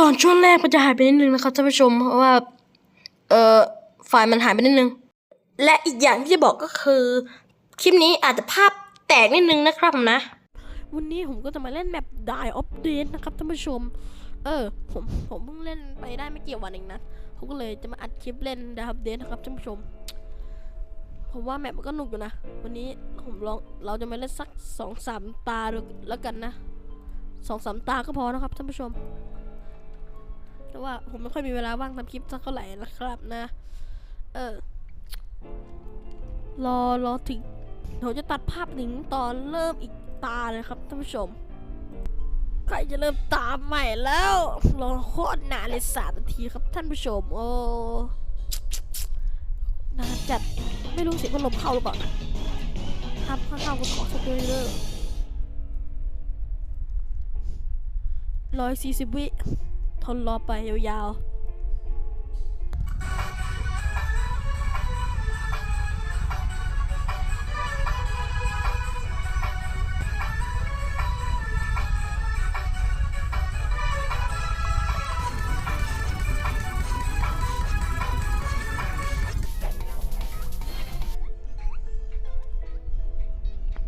ตอนช่วงแรกมันจะหายไปนิดนึงนะครับท่านผู้ชม เพราะว่า เอ่อไฟล์มันหายไปนิดนึง และอีกอย่างที่จะบอกก็คือ คลิปนี้อาจจะภาพแตกนิดนึงนะครับผมนะ วันนี้ผมก็จะมาเล่นแมป Die of Dead นะครับท่านผู้ชม เออ ผมผมเพิ่งเล่นไปได้ไม่กี่วันเองนะ ผมก็เลยจะมาอัดคลิปเล่น Die of Dead นะครับท่านผู้ชม ผมว่าแมปมันก็หนุกอยู่นะ วันนี้ผมลองเราจะมาเล่นสักสองสามตาดูแล้วกันนะสองสามตาก็พอนะครับท่านผู้ชม แต่ว่าผมไม่ค่อยมีเวลาว่างทำคลิปสักเท่าไหร่นะครับนะ เออ รอรอถึงเราจะตัดภาพถึงตอนเริ่มอีกตาเลยครับท่านผู้ชมใกล้จะเริ่มตามใหม่แล้ว รอโคตรนานเลยสามนาทีครับท่านผู้ชม โอ้นานจัดไม่รู้เสียงพัดลมเข้าหรือเปล่าครับข้างเข้าก็ขอสักด้วยเด้อร้อยสี่สิบวิ ทนรอไปยาวๆ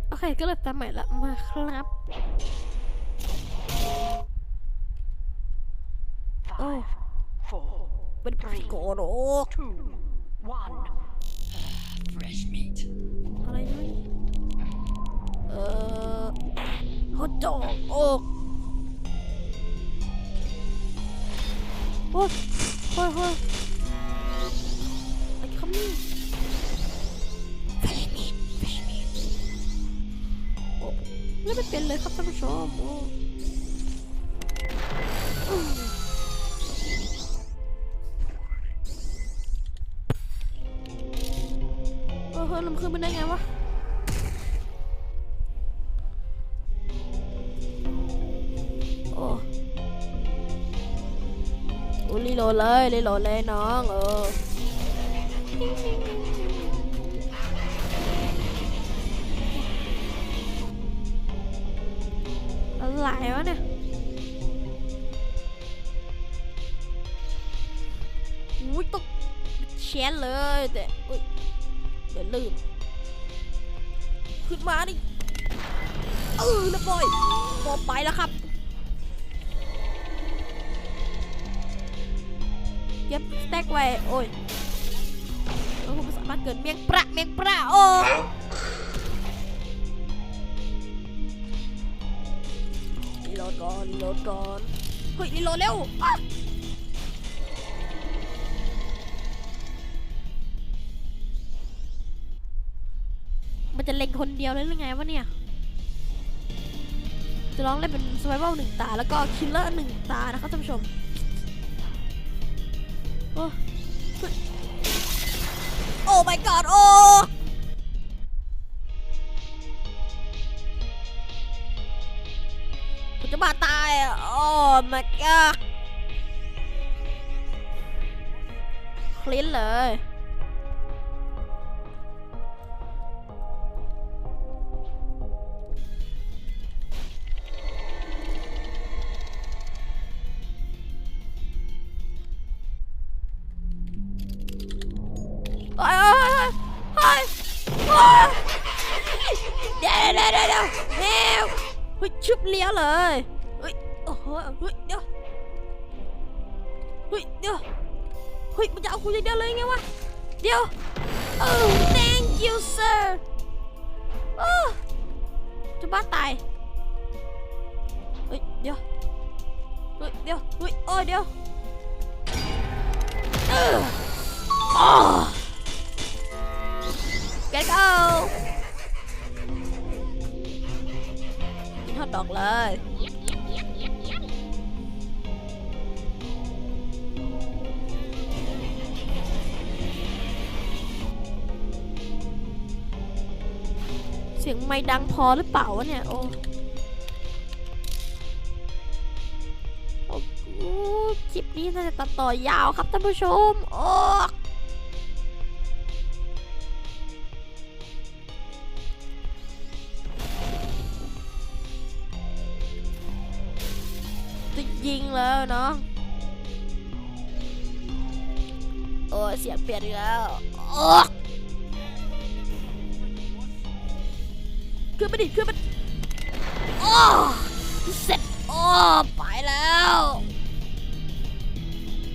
โอเคก็เริ่มตามใหม่ละมาครับ โอ้ four, เป็นผีโกโร two, one. Fresh meat. อะไรนี่เออฮอตดอกโอ้โอ้ยโอ้ยโอ้ยไอ้คำนี้ Fresh meat Fresh meat โอ้ไม่เป็นเลยครับท่านผู้ชมโอ้ ขึ้นไปได้ไงวะโอ้โอ้รีโหลดเลยรีโหลดเลยน้องเอออะไรวะเนี่ยอุ้ยตกแชนเลยแต่อุ้ยเดี๋ยวลืม ขึ้นมาดิเออแล้วปล่อยปอไปแล้วครับ เก็บสแต็กไว้ โอ้ยแล้วผมสามารถเกิดเมียงประเมียงประโอ้รีโหลดก่อนรีโหลดก่อน เฮ้ยรีโหลดเร็ว คนเดียวเลยหรือไงวะเนี่ย จะลองเล่นเป็น survival หนึ่งตา แล้วก็ killer หนึ่งตานะครับท่านผู้ชมโอ้เฮ้โอ้ my god โอ้ผมจะบ้าตายอะโอ้ my god คลิ้นเลย โอ้จะบ้าตายเฮ้ยเดี๋ยวเฮ้ยเดี๋ยวเฮ้ยโอ้ยเดี๋ยวเอออ๋อ Get go กินฮอทดอกเลย เสียงไม่ดังพอหรือเปล่าวะเนี่ย โอ้โอ้โหคลิปนี้น่าจะตัดต่อยาวครับท่านผู้ชม โอ้ แล้น้อโอ้เสียงเปลี่ยนแล้วโอ้ขึ้นไปดิขึ้นไปโอ้เสร็จโอ้ไปแล้ว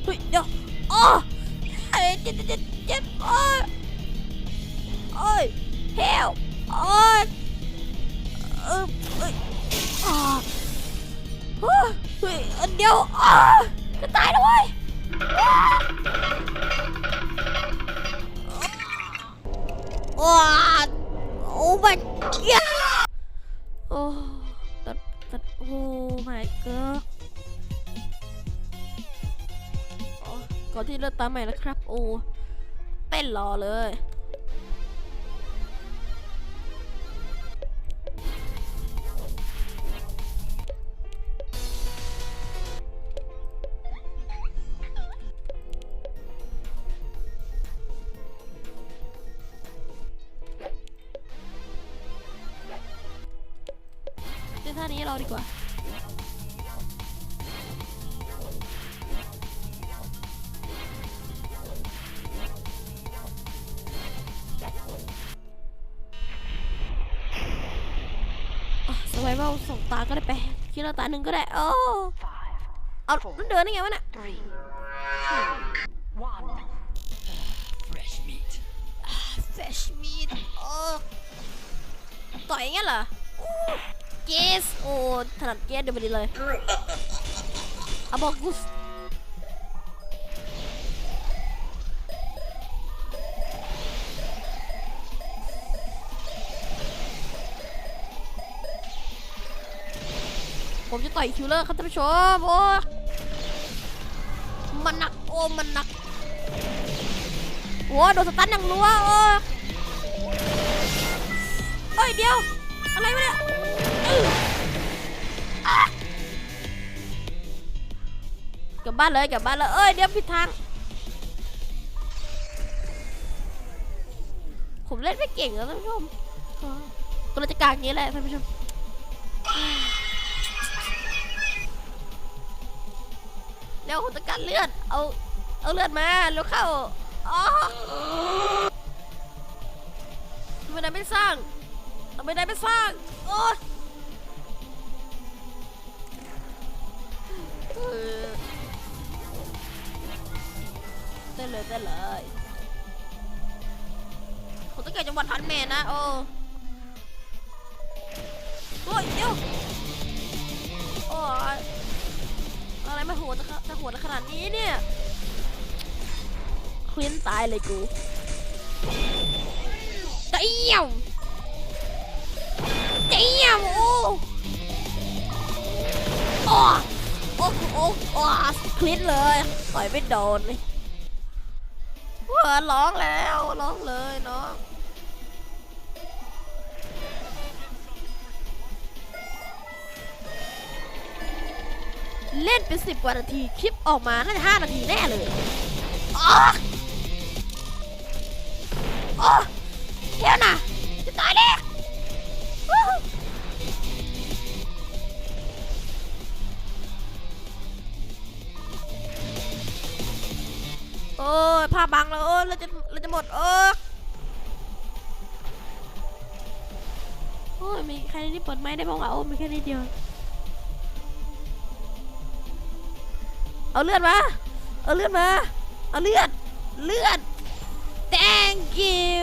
เฮ้ยเดี๋ยวโอ้เจ็บเจ็บเจ็บโอ้ยโอ้ยเฮลโอ้ยเออเอ้ยอ๋อ เฮ้ยเดี๋ยวอ่าจะตายแล้วเว้ยว้าโอ้ my god โอ้ตัดตัดโอ้ my god โอ้ก่อนที่เราตามใหม่นะครับ โอ้เต้นรอเลย เล่นท่านี้เราดีกว่าสบายเบาสองตาก็ได้ไป คิดเราตาหนึ่งก็ได้ โอ้ Five, เอามันเดินได้ไงวะเนี่ย three, two, one. Fresh meat. fish meat โอ้ต่อยอย่างเงี้ยเหรอ เกสโอ้ถนัดเกสเดี๋ยวไปดีเลยอะบอกกุสผมจะต่อยคิวเลอร์ครับท่านผู้ชม โอ้มันหนัก โอ้มันหนัก โอ้โดนสตันอย่างรัวโอ้เฮ้ย เดี๋ยว อะไรวะเนี่ยอื้ออะ กลับบ้านเลยกลับบ้านเลยเอ้ยเดี๋ยวผิดทาง ผมเล่นไม่เก่งนะท่านผู้ชมก็เลยจะกากางนี้แหละท่านผู้ชมเร็วผมต้องการเลือด เอา เอาเลือดมาแล้วเข้าอ๋อทำไมนายไม่สร้างทำไมนายไม่สร้าง โอ๊ ยเออเต้นเลยเต้นเลยผมต้องเกิดจังหวัดพันแมนนะโอ้โอ้ยเดี๋ยวโอ้ยอะไรมาโหดจะจะโหดขนาดนี้เนี่ยคลิ้นตายเลยกูเตี้ยมเตี้ยมโอ้ โอ้โอ้คลิ้นเลยต่อยไม่โดนเลยเว้าร้องแล้วร้องเลยเนาะเล่นเป็นสิบกว่านาทีคลิปออกมาน่าจะห้านาทีแน่เลยอ๋อเดี๋ยวนะจะตายแน่วู้ โอ้ยผ้าบังแล้วโอ้ยเราจะเราจะหมดเออโอ้ยมีใครที่เปิดไม้ได้บ้างวะโอ้ยมีแค่นิดเดียว เอาเลือดมา เอาเลือดมา เอาเลือด เลือด thank you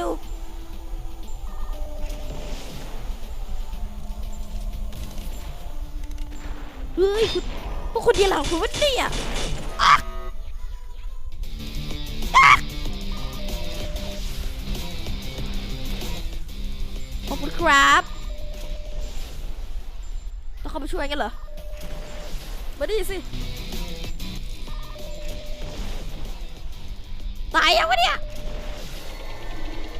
เฮ้ยคุณพวกคุณเดียวเหรอคุณวะเนี่ย ช่วยกันเหรอ มาดิสิ ตายยังวะเนี่ย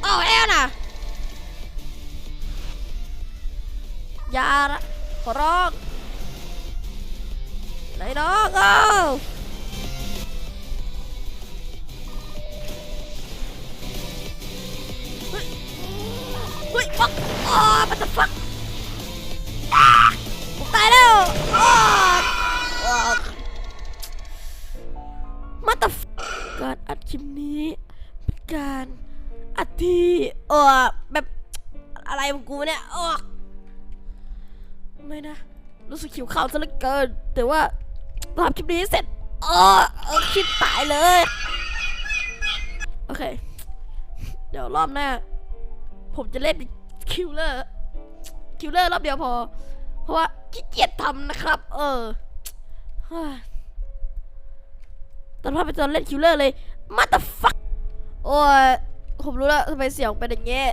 เอาแล้วนะอย่าละขอร้องไหนน้องเอาเฮ้ยเฮ้ยฟักอ๋อมันจะฟักายแล้วอ๋ออ๋อมาตการอัดคลิปนี้เป็นการอัดที่เออแบบอะไรของกูเนี่ยออกไม่นะ รู้สึกหิวข้าวซะเหลือเกิน แต่ว่าทำคลิปนี้เสร็จเออเออคลิปตายเลย โอเค เดี๋ยวรอบหน้า ผมจะเล่นคิวเลอร์คิวเลอร์รอบเดียวพอ ขี้เกียจทำนะครับ เออตอนพาไปตอนเล่นคิวเลอร์เลยมาต h ฟักโอ้ยผมรู้แล้วทำไมเสียงเป็นอย่างเงี้ย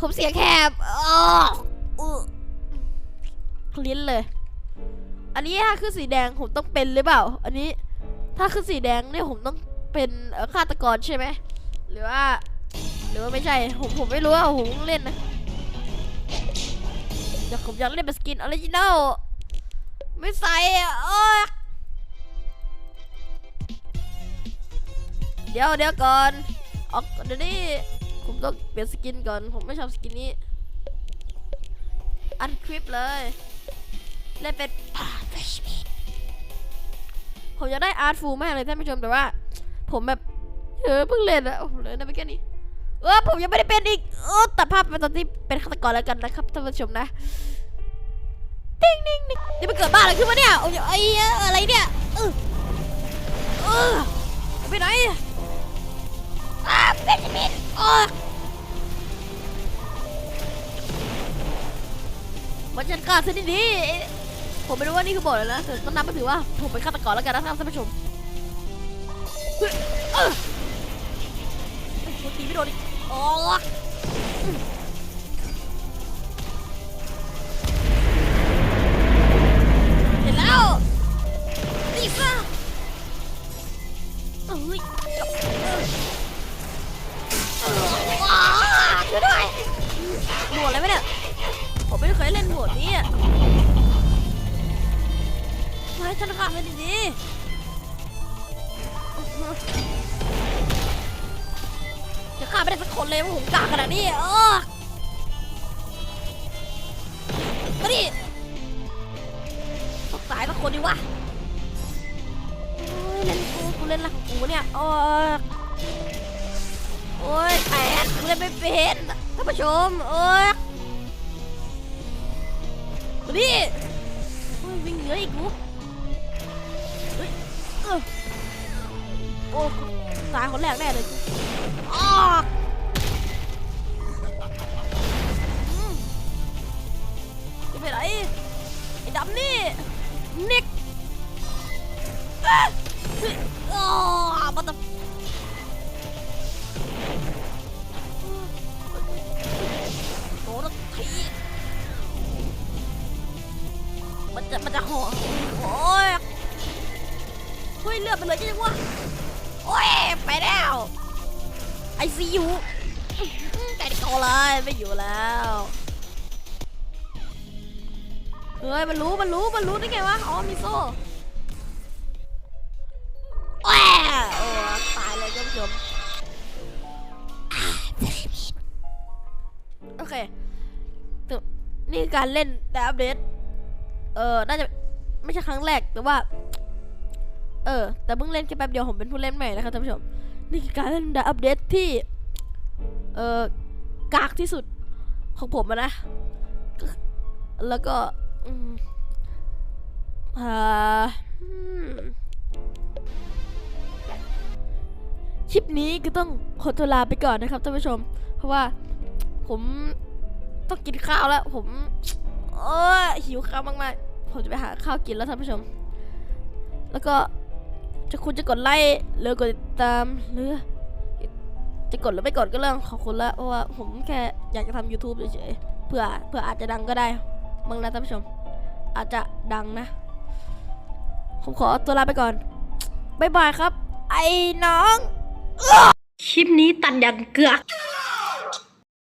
ผมเสียงแคบอ้ออื้อคลิ้นเลย อันนี้ถ้าขึ้นสีแดงผมต้องเป็นหรือเปล่า อันนี้ถ้าขึ้นสีแดงเนี่ยผมต้องเป็นฆาตกรใช่ไหมหรือว่า หรือว่าไม่ใช่ ผมผมไม่รู้ว่าผมเล่นนะ อยากผมอยากเล่นเป็นสกินออริจินัลไม่ใส่อะโอ๊ยเดี๋ยวเดี๋ยวก่อนออกเดี๋ยวนี้ผมต้องเปลี่ยนสกินก่อน ผมไม่ชอบสกินนี้ อันคลิปเลยเล่นเป็นผมอยากได้อาร์ตฟูลมากเลยท่านผู้ชมแต่ว่า ผมแบบเออเพิ่งเล่นอะผมเลยได้ไปแค่นี้ เออผมยังไม่ได้เป็นอีกเออตัดภาพไปตอนที่เป็นฆาตกรแล้วกันนะครับท่านผู้ชมนะติ๊งติ๊งติ๊งนี่มันเกิดบ้าอะไรขึ้นมาเนี่ยโอ้ยไอ้อะไรเนี่ยเออเออไปไหนอ้าเป็นมิดโอ้มันจะกล้าซะดีๆผมไม่รู้ว่านี่คือบทอะไรนะแต่ก็นับไปถือว่าผมเป็นฆาตกรแล้วกันนะครับท่านผู้ชมเออไอ้คนตีไม่โดนอีก อ คนเลยว่าผมกากขนาดนี้เออมาดิต้องตายสักคนดิวะโอ้ยเล่นกูกูเล่นละของกูเนี่ยโอ้โอ้ยแตกกูเล่นไม่เป็นท่านผู้ชมโอ้ยมาดิโอ้ยวิ่งเหนืออีกกูเฮ้ยออโอ้ตายคนแรกแน่เลยกูออก ไปไหนไอ้ดำนี่นิกอ้ยเฮ้ยอ๋อมาตะโดนทีมันจะมันจะห่อโอ้ยเฮ้ยเลือดมันเลยจังวะโอ้ยไปแล้วไอซียูไก่โตเลยไม่อยู่แล้ว เฮ้ยมันรู้มันรู้มันรู้ได้ไงวะอ๋อมีโซ่แหวโอ้ตายเลยท่านผู้ชมโอเคนี่การเล่นแต่อัปเดต เออน่าจะไม่ใช่ครั้งแรกแต่ว่า เออ แต่เพิ่งเล่นแค่แป๊บเดียวผมเป็นผู้เล่นใหม่นะครับท่านผู้ชม นี่คือการเล่นดาอัปเดตที่ เออกากที่สุดของผมนะ แล้วก็ อืมอ่าอืมคลิปนี้ก็ต้องขอตัวลาไปก่อนนะครับท่านผู้ชม เพราะว่าผมต้องกินข้าวแล้ว ผมโอ้ยหิวข้าวมากๆ ผมจะไปหาข้าวกินแล้วท่านผู้ชม แล้วก็จะคุณจะกดไลค์หรือกดติดตามหรือจะกดหรือไม่กดก็เรื่องของคุณละเพราะว่าผมแค่อยากจะทำ YouTube เฉยๆเพื่อเพื่ออาจจะดังก็ได้ มึงนะท่านผู้ชม อาจจะดังนะ ผมขอตัวลาไปก่อนบ๊ายบายครับ ไอ้น้อง คลิปนี้ตัดอย่างเกือก